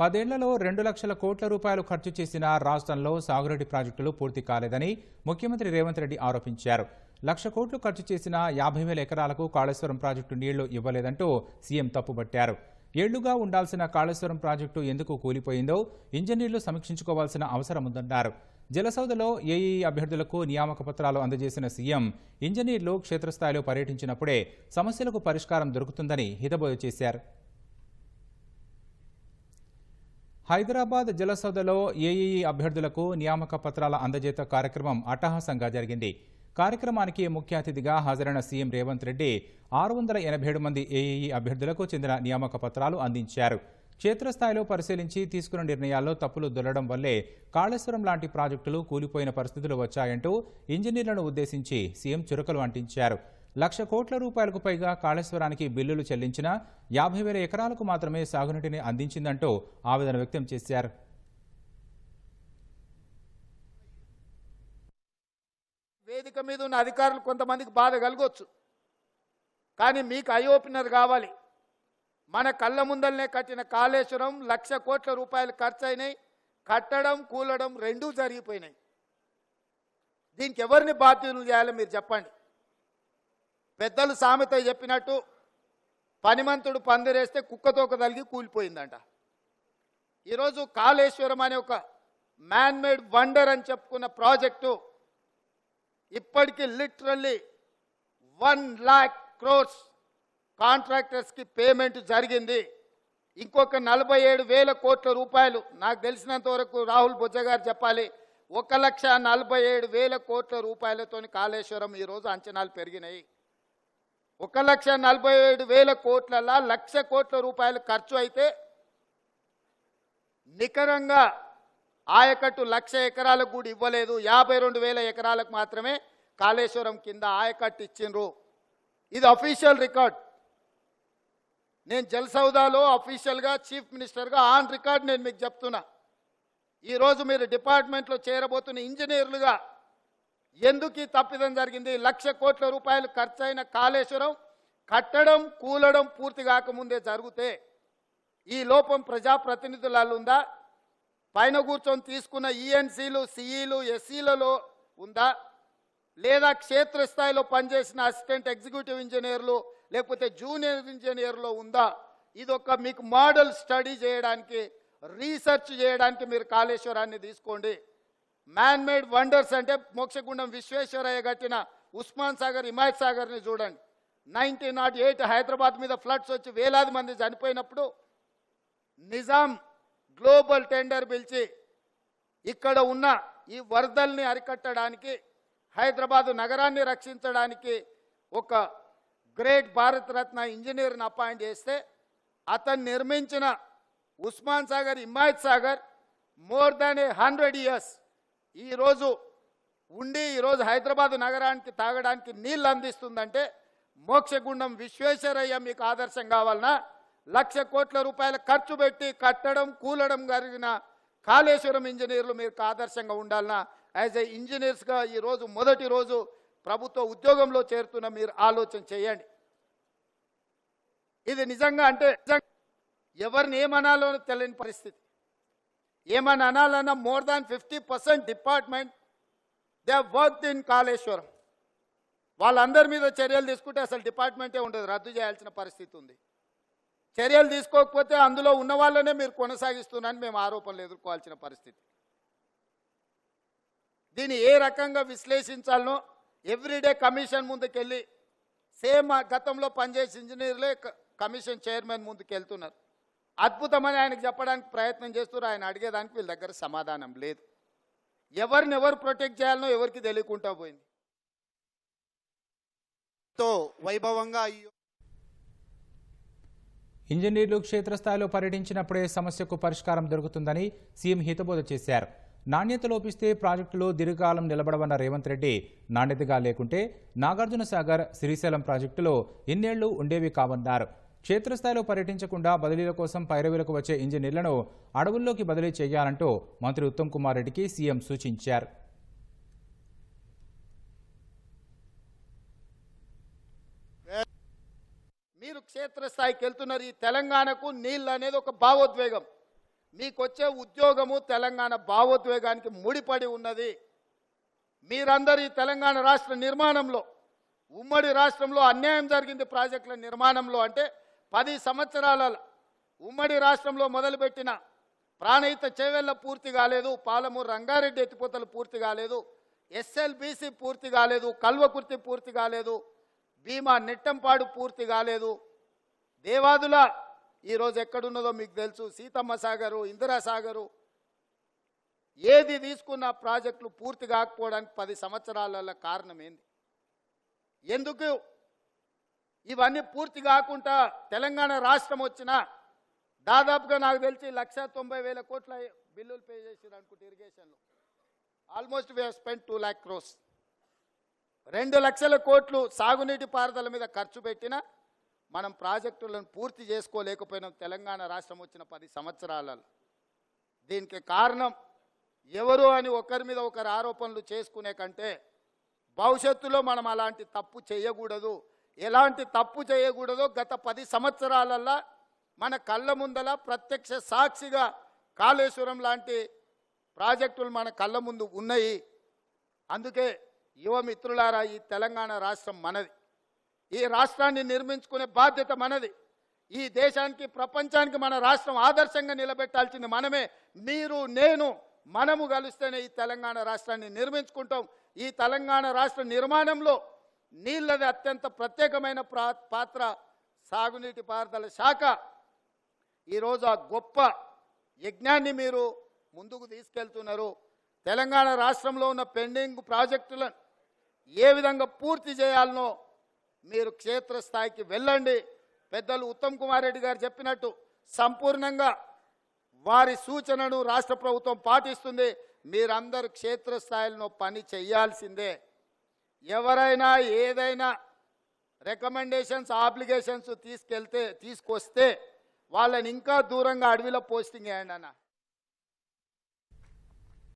పదేళ్ళలో రెండు లక్షల కోట్ల రూపాయలు ఖర్చు చేసిన రాష్ట్రంలో సాగునీటి ప్రాజెక్టులు పూర్తి కాలేదని ముఖ్యమంత్రి రేవంత్ రెడ్డి ఆరోపించారు. లక్ష కోట్లు ఖర్చు చేసిన యాభై వేల ఎకరాలకు కాళేశ్వరం ప్రాజెక్టు నీళ్ళు ఇవ్వలేదంటూ సీఎం తప్పుబట్టారు. ఏళ్ళుగా ఉండాల్సిన కాళేశ్వరం ప్రాజెక్టు ఎందుకు కూలిపోయిందో ఇంజనీర్లు సమీక్షించుకోవాల్సిన అవసరం ఉందన్నారు. జలసౌదలో ఏఈ అభ్యర్థులకు నియామక పత్రాలు అందజేసిన సీఎం ఇంజనీర్లు క్షేత్రస్థాయిలో పర్యటించినప్పుడే సమస్యలకు పరిష్కారం దొరుకుతుందని హితబోధ చేశారు. హైదరాబాద్ జలసౌదలో ఏఈఈ అభ్యర్థులకు నియామక పత్రాల అందజేత కార్యక్రమం అట్టహాసంగా జరిగింది. కార్యక్రమానికి ముఖ్య అతిథిగా హాజరైన సీఎం రేవంత్ రెడ్డి ఆరు వందల ఎనభై ఏడు మంది ఏఈఈ అభ్యర్థులకు చెందిన నియామక పత్రాలు అందించారు. క్షేత్రస్థాయిలో పరిశీలించి తీసుకున్న నిర్ణయాల్లో తప్పులు దొల్లడం వల్లే కాళేశ్వరం లాంటి ప్రాజెక్టులు కూలిపోయిన పరిస్థితులు వచ్చాయంటూ ఇంజనీర్లను ఉద్దేశించి సీఎం చురకలు అంటించారు. లక్ష కోట్ల రూపాయలకు పైగా కాళేశ్వరానికి బిల్లులు చెల్లించిన యాభై వేల ఎకరాలకు మాత్రమే సాగునీటిని అందించిందంటూ ఆవేదన వ్యక్తం చేశారు. వేదిక మీద ఉన్న అధికారులు కొంతమందికి బాధ కలగవచ్చు కానీ మీకు ఐ ఓపెనర్ కావాలి. మన కళ్ళ ముందల్నే కట్టిన కాళేశ్వరం లక్ష కోట్ల రూపాయలు ఖర్చు అయినాయి కట్టడం కూలడం రెండూ జరిగిపోయినాయి. దీనికి ఎవరిని బాధ్యులు చేయాలో మీరు చెప్పండి. పెద్దలు సామెత చెప్పినట్టు పనిమంతుడు పందిరేస్తే కుక్కతోక తలిగి కూలిపోయిందంట. ఈరోజు కాళేశ్వరం అనే ఒక మ్యాన్ మేడ్ వండర్ అని చెప్పుకున్న ప్రాజెక్టు ఇప్పటికీ లిటరల్లీ వన్ లాక్ క్రోర్స్ కాంట్రాక్టర్స్కి పేమెంట్ జరిగింది. ఇంకొక నలభై ఏడు వేల కోట్ల రూపాయలు నాకు తెలిసినంత వరకు రాహుల్ బుజ్జ గారు చెప్పాలి ఒక లక్ష నలభై ఏడు వేల కోట్ల రూపాయలతోని కాళేశ్వరం ఈరోజు అంచనాలు పెరిగినాయి. ఒక లక్ష నలభై ఏడు వేల కోట్లలా లక్ష కోట్ల రూపాయలు ఖర్చు అయితే నికరంగా ఆయకట్టు లక్ష ఎకరాలకు కూడా ఇవ్వలేదు. యాభై రెండు వేల ఎకరాలకు మాత్రమే కాళేశ్వరం కింద ఆయకట్టు ఇచ్చిండ్రు. ఇది అఫీషియల్ రికార్డ్ నేను జలసౌదాలో అఫీషియల్గా చీఫ్ మినిస్టర్గా ఆన్ రికార్డ్ నేను మీకు చెప్తున్నా. ఈరోజు మీరు డిపార్ట్మెంట్లో చేరబోతున్న ఇంజనీర్లుగా ఎందుకు ఈ తప్పిదం జరిగింది? లక్ష కోట్ల రూపాయలు ఖర్చైన కాళేశ్వరం కట్టడం కూలడం పూర్తి కాకముందే జరిగితే ఈ లోపం ప్రజాప్రతినిధులలో ఉందా పైన కూర్చొని తీసుకున్న ఈఎన్సీలు సిఈలు ఎస్సీలలో ఉందా? లేదా క్షేత్రస్థాయిలో పనిచేసిన అసిస్టెంట్ ఎగ్జిక్యూటివ్ ఇంజనీర్లు లేకపోతే జూనియర్ ఇంజనీర్లో ఉందా? ఇది ఒక మీకు మోడల్ స్టడీ చేయడానికి రీసెర్చ్ చేయడానికి మీరు కాళేశ్వరాన్ని తీసుకోండి. మ్యాన్ మేడ్ వండర్స్ అంటే మోక్షగుండం విశ్వేశ్వరయ్య కట్టిన ఉస్మాన్ సాగర్ హిమాయత్ సాగర్ని చూడండి. నైన్టీన్ నాట్ ఎయిట్ హైదరాబాద్ మీద ఫ్లడ్స్ వచ్చి వేలాది మంది చనిపోయినప్పుడు నిజాం గ్లోబల్ టెండర్ పిలిచి ఇక్కడ ఉన్న ఈ వరదల్ని అరికట్టడానికి హైదరాబాదు నగరాన్ని రక్షించడానికి ఒక గ్రేట్ భారతరత్న ఇంజనీర్ని అపాయింట్ చేస్తే అతను నిర్మించిన Osman Sagar Himayat Sagar more than a hundred years ఈరోజు ఉండి ఈరోజు హైదరాబాదు నగరానికి తాగడానికి నీళ్ళు అందిస్తుందంటే మోక్షగుండం విశ్వేశ్వరయ్య మీకు ఆదర్శం కావాలన్నా లక్ష కోట్ల రూపాయలు ఖర్చు పెట్టి కట్టడం కూలడం జరిగిన కాళేశ్వరం ఇంజనీర్లు మీకు ఆదర్శంగా ఉండాలన్నా యాజ్ ఏ ఇంజనీర్స్గా ఈరోజు మొదటి రోజు ప్రభుత్వ ఉద్యోగంలో చేరుతున్న మీరు ఆలోచన చేయండి. ఇది నిజంగా అంటే ఎవరిని ఏమనాలో తెలియని పరిస్థితి. ఏమని అనాలన్నా more than fifty percent department they work in Kaleshwaram. వాళ్ళందరి మీద చర్యలు తీసుకుంటే అసలు డిపార్ట్మెంటే ఉండదు రద్దు చేయాల్సిన పరిస్థితి ఉంది. చర్యలు తీసుకోకపోతే అందులో ఉన్న వాళ్ళనే మీరు కొనసాగిస్తున్నారని మేము ఆరోపణలు ఎదుర్కోవాల్సిన పరిస్థితి. దీన్ని ఏ రకంగా విశ్లేషించాలనో ఎవ్రీడే కమిషన్ ముందుకెళ్ళి సేమ్ గతంలో పనిచేసే ఇంజనీర్లే క- కమిషన్ చైర్మన్ ముందుకు వెళ్తున్నారు అద్భుతమని ఆయనకు చెప్పడానికి ప్రయత్నం చేస్తున్నారు. ఆయన అడిగేదానికి వీళ్ళ దగ్గర సమాధానం లేదు. ఎవరిని ఎవరు ప్రొటెక్ట్ చేయాలనో ఎవరికి తెలియకుండా పోయింది. తో వైభవంగా ఇంజనీర్లు క్షేత్రస్థాయిలో పర్యటించినప్పుడే సమస్యకు పరిష్కారం దొరుకుతుందని సీఎం హితబోధ చేశారు. నాణ్యత లోపిస్తే ప్రాజెక్టులు దీర్ఘకాలం నిలబడవన్న రేవంత్ రెడ్డి నాణ్యతగా లేకుంటే నాగార్జున సాగర్ శ్రీశైలం ప్రాజెక్టులో ఇన్నేళ్ళు ఉండేవి కావన్నారు. క్షేత్రస్థాయిలో పర్యటించకుండా బదిలీల కోసం పైరవీలకు వచ్చే ఇంజనీర్లను అడవుల్లోకి బదిలీ చేయాలంటూ మంత్రి ఉత్తమ్ కుమార్ రెడ్డికి సీఎం సూచించారు. మీరు క్షేత్రస్థాయికి వెళ్తున్నారు. ఈ తెలంగాణకు నీళ్ళు అనేది ఒక భావోద్వేగం. మీకొచ్చే ఉద్యోగము తెలంగాణ భావోద్వేగానికి ముడిపడి ఉన్నది. మీరందరూ ఈ తెలంగాణ రాష్ట్ర నిర్మాణంలో ఉమ్మడి రాష్ట్రంలో అన్యాయం జరిగింది ప్రాజెక్టుల నిర్మాణంలో అంటే పది సంవత్సరాల ఉమ్మడి రాష్ట్రంలో మొదలుపెట్టిన ప్రాణహిత చేవెళ్ళ పూర్తి కాలేదు పాలమూరు రంగారెడ్డి ఎత్తిపోతలు పూర్తి కాలేదు ఎస్ఎల్బిసి పూర్తి కాలేదు కల్వకుర్తి పూర్తి కాలేదు భీమా నెట్టంపాడు పూర్తి కాలేదు. దేవాదుల ఈరోజు ఎక్కడున్నదో మీకు తెలుసు. సీతమ్మ సాగరు ఇందిరా సాగరు ఏది తీసుకున్న ప్రాజెక్టులు పూర్తి కాకపోవడానికి పది సంవత్సరాల కారణం ఏంది? ఎందుకు ఇవన్నీ పూర్తి కాకుండా తెలంగాణ రాష్ట్రం వచ్చిన దాదాపుగా నాకు తెలిసి లక్ష తొంభై వేల కోట్ల బిల్లులు పే చేసారు అనుకుంటే ఇరిగేషన్లో almost we spend two lakh crores రెండు లక్షల కోట్లు సాగునీటి పారుదల మీద ఖర్చు పెట్టిన మనం ప్రాజెక్టులను పూర్తి చేసుకోలేకపోయినాం తెలంగాణ రాష్ట్రం వచ్చిన పది సంవత్సరాలలో. దీనికి కారణం ఎవరు అని ఒకరి మీద ఒకరు ఆరోపణలు చేసుకునే కంటే భవిష్యత్తులో మనం అలాంటి తప్పు చేయకూడదు. ఎలాంటి తప్పు చేయకూడదో గత పది సంవత్సరాలల్లా మన కళ్ళ ముందల ప్రత్యక్ష సాక్షిగా కాళేశ్వరం లాంటి ప్రాజెక్టులు మన కళ్ళ ముందు ఉన్నాయి. అందుకే యువ మిత్రులారా ఈ తెలంగాణ రాష్ట్రం మనది. ఈ రాష్ట్రాన్ని నిర్మించుకునే బాధ్యత మనది. ఈ దేశానికి ప్రపంచానికి మన రాష్ట్రం ఆదర్శంగా నిలబెట్టాల్సింది మనమే. మీరు నేను మనము కలిస్తేనే ఈ తెలంగాణ రాష్ట్రాన్ని నిర్మించుకుంటాం. ఈ తెలంగాణ రాష్ట్ర నిర్మాణంలో నీళ్ళది అత్యంత ప్రత్యేకమైన ప్రా- పాత్ర సాగునీటి పారుదల శాఖ. ఈరోజు ఆ గొప్ప యజ్ఞాన్ని మీరు ముందుకు తీసుకెళ్తున్నారు. తెలంగాణ రాష్ట్రంలో ఉన్న పెండింగ్ ప్రాజెక్టులను ఏ విధంగా పూర్తి చేయాలనో మీరు క్షేత్రస్థాయికి వెళ్ళండి. పెద్దలు ఉత్తమ్ కుమార్ రెడ్డి గారు చెప్పినట్టు సంపూర్ణంగా వారి సూచనను రాష్ట్ర ప్రభుత్వం పాటిస్తుంది. మీరందరూ క్షేత్రస్థాయిలో పని చేయాల్సిందే. ఎవరైనా ఏదైనా రికమెండేషన్స్ ఆబ్లిగేషన్స్ తీసుకెళ్తే తీసుకొస్తే వాళ్ళని ఇంకా దూరంగా అడవిలో పోస్టింగ్ వేయండి అన్న.